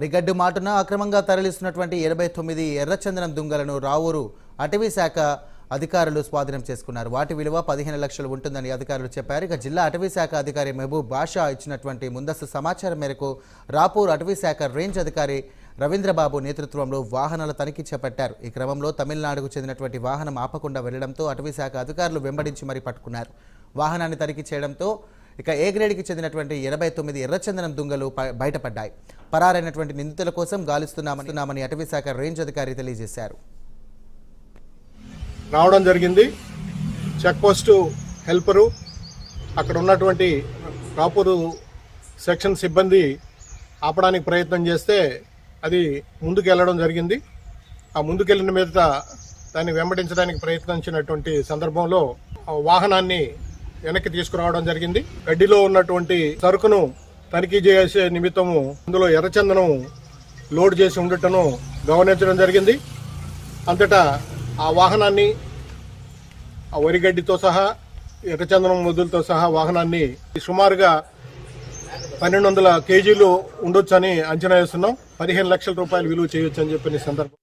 రిగడ్డు మాటున అక్రమంగా తరలిస్తున్నటువంటి ఎనభై తొమ్మిది ఎర్రచందనం దుంగలను రావూరు అటవీ శాఖ అధికారులు స్వాధీనం చేసుకున్నారు. వాటి విలువ పదిహేను లక్షలు ఉంటుందని అధికారులు చెప్పారు. ఇక జిల్లా అటవీ శాఖ అధికారి మహబూబ్ బాషా ఇచ్చినటువంటి ముందస్తు సమాచారం మేరకు రాపూర్ అటవీ శాఖ రేంజ్ అధికారి రవీంద్రబాబు నేతృత్వంలో వాహనాల తనిఖీ చేపట్టారు. ఈ క్రమంలో తమిళనాడుకు చెందినటువంటి వాహనం ఆపకుండా వెళ్ళడంతో అటవీ శాఖ అధికారులు వెంబడించి మరీ పట్టుకున్నారు. వాహనాన్ని తనిఖీ చేయడంతో ఇక ఏ గ్రేడ్కి చెందినటువంటి ఎనభై తొమ్మిది ఎర్రచందనం దుంగలు ప- బయటపడ్డాయి. పరారైనటువంటి నిందితుల కోసం గాలిస్తున్నామని అటవీ శాఖ రేంజ్ అధికారి తెలియజేశారు. రావడం జరిగింది. చెక్ పోస్టు హెల్పరు అక్కడ ఉన్నటువంటి రాపూరు సెక్షన్ సిబ్బంది ఆపడానికి ప్రయత్నం చేస్తే అది ముందుకు వెళ్ళడం జరిగింది. ఆ ముందుకెళ్ళిన మీద దాన్ని వెంబడించడానికి ప్రయత్నించినటువంటి సందర్భంలో ఆ వాహనాన్ని వెనక్కి తీసుకురావడం జరిగింది. గడ్డిలో ఉన్నటువంటి సరుకును తనిఖీ చేసే నిమిత్తము అందులో ఎర్రచందనం లోడ్ చేసి ఉండటను గమనించడం జరిగింది. అంతటా ఆ వాహనాన్ని ఆ వరిగడ్డితో సహా ఎర్రచందనం మొదలతో సహా వాహనాన్ని సుమారుగా పన్నెండు వందల కేజీలు ఉండొచ్చని అంచనా వేస్తున్నాం. పదిహేను లక్షల రూపాయలు విలువ చేయొచ్చు అని చెప్పిన సందర్భం.